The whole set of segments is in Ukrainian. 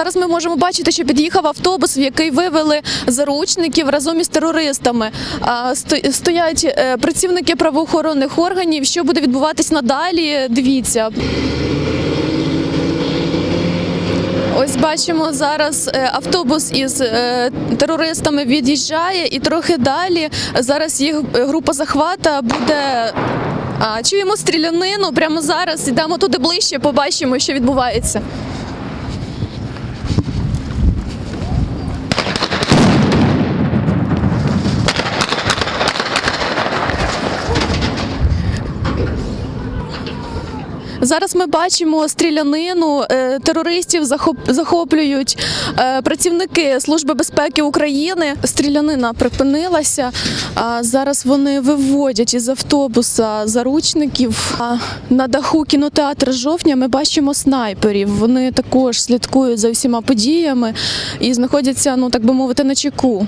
Зараз ми можемо бачити, що під'їхав автобус, в який вивели заручників разом із терористами. Стоять е, працівники правоохоронних органів. Що буде відбуватись надалі? Дивіться. Ось бачимо зараз е, автобус із е, терористами від'їжджає, і трохи далі зараз їх група захвата буде. Чуємо стрілянину прямо зараз. Йдемо туди ближче, побачимо, що відбувається. Зараз ми бачимо стрілянину. е, Терористів захоп- захоплюють е, працівники Служби безпеки України. Стрілянина припинилася. А зараз вони виводять із автобуса заручників. На даху кінотеатр жовтня ми бачимо снайперів. Вони також слідкують за всіма подіями і знаходяться, ну так би мовити, на чеку.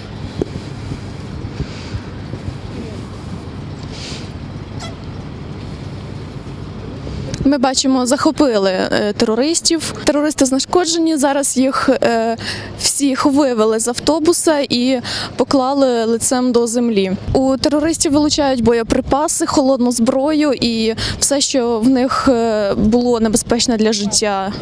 Ми бачимо, захопили е, терористів. Терористи знешкоджені. Зараз їх е, всіх вивели з автобуса і поклали лицем до землі. У терористів вилучають боєприпаси, холодну зброю і все, що в них е, було небезпечне для життя.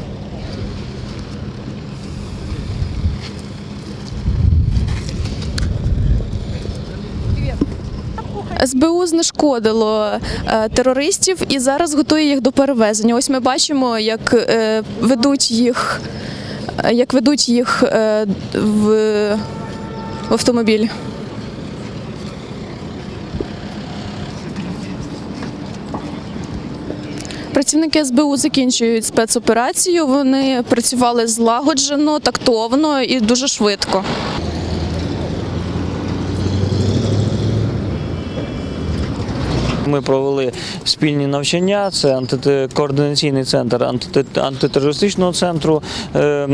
СБУ знешкодило е, терористів і зараз готує їх до перевезення. Ось ми бачимо, як е, ведуть їх, е, як ведуть їх в автомобіль. Працівники СБУ закінчують спецоперацію. Вони працювали злагоджено, тактовно і дуже швидко. Ми провели спільні навчання. Це антикоординаційний центр антитерористичного центру е,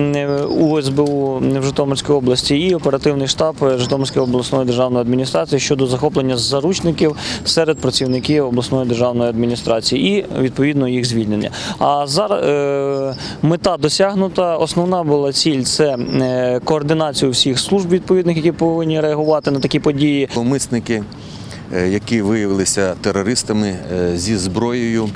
УСБУ в Житомирській області і оперативний штаб Житомирської обласної державної адміністрації щодо захоплення заручників серед працівників обласної державної адміністрації і відповідно їх звільнення. А зараз е, мета досягнута. Основна була ціль це е, координацію всіх служб відповідних, які повинні реагувати на такі події. Зловмисники, е, які виявилися терористами е, зі зброєю,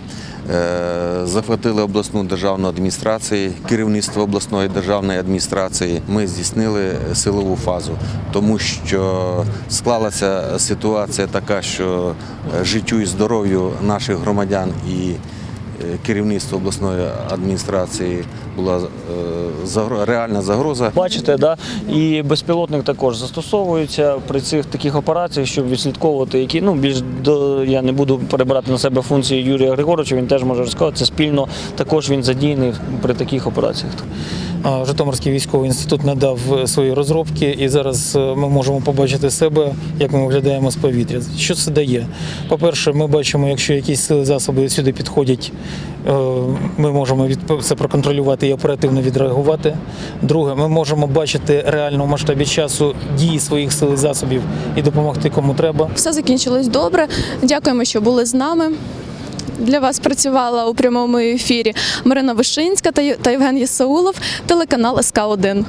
е, захватили обласну державну адміністрацію, керівництво обласної державної адміністрації. Ми здійснили силову фазу, тому що склалася ситуація така, що е, життю і здоров'ю наших громадян і е, керівництва обласної адміністрації була е, реальна загроза. Бачите, да? і безпілотник також застосовується при цих таких операціях, щоб відслідковувати, які ну більш до я не буду перебирати на себе функції Юрія Григоровича. Він теж може розказати. Це спільно також він задіяний при таких операціях. Житомирський військовий інститут надав е, свої розробки, і зараз е, ми можемо побачити себе, як ми виглядаємо з повітря. Що це дає? По-перше, ми бачимо, якщо якісь сили засоби сюди підходять, е, ми можемо це проконтролювати і оперативно відреагувати. Друге, ми можемо бачити реально в масштабі часу дії своїх сил і засобів і допомогти кому треба. Все закінчилось добре. Дякуємо, що були з нами. Для вас працювала у прямому ефірі. Марина Вишинська та Євген Єсаулов, телеканал СК 1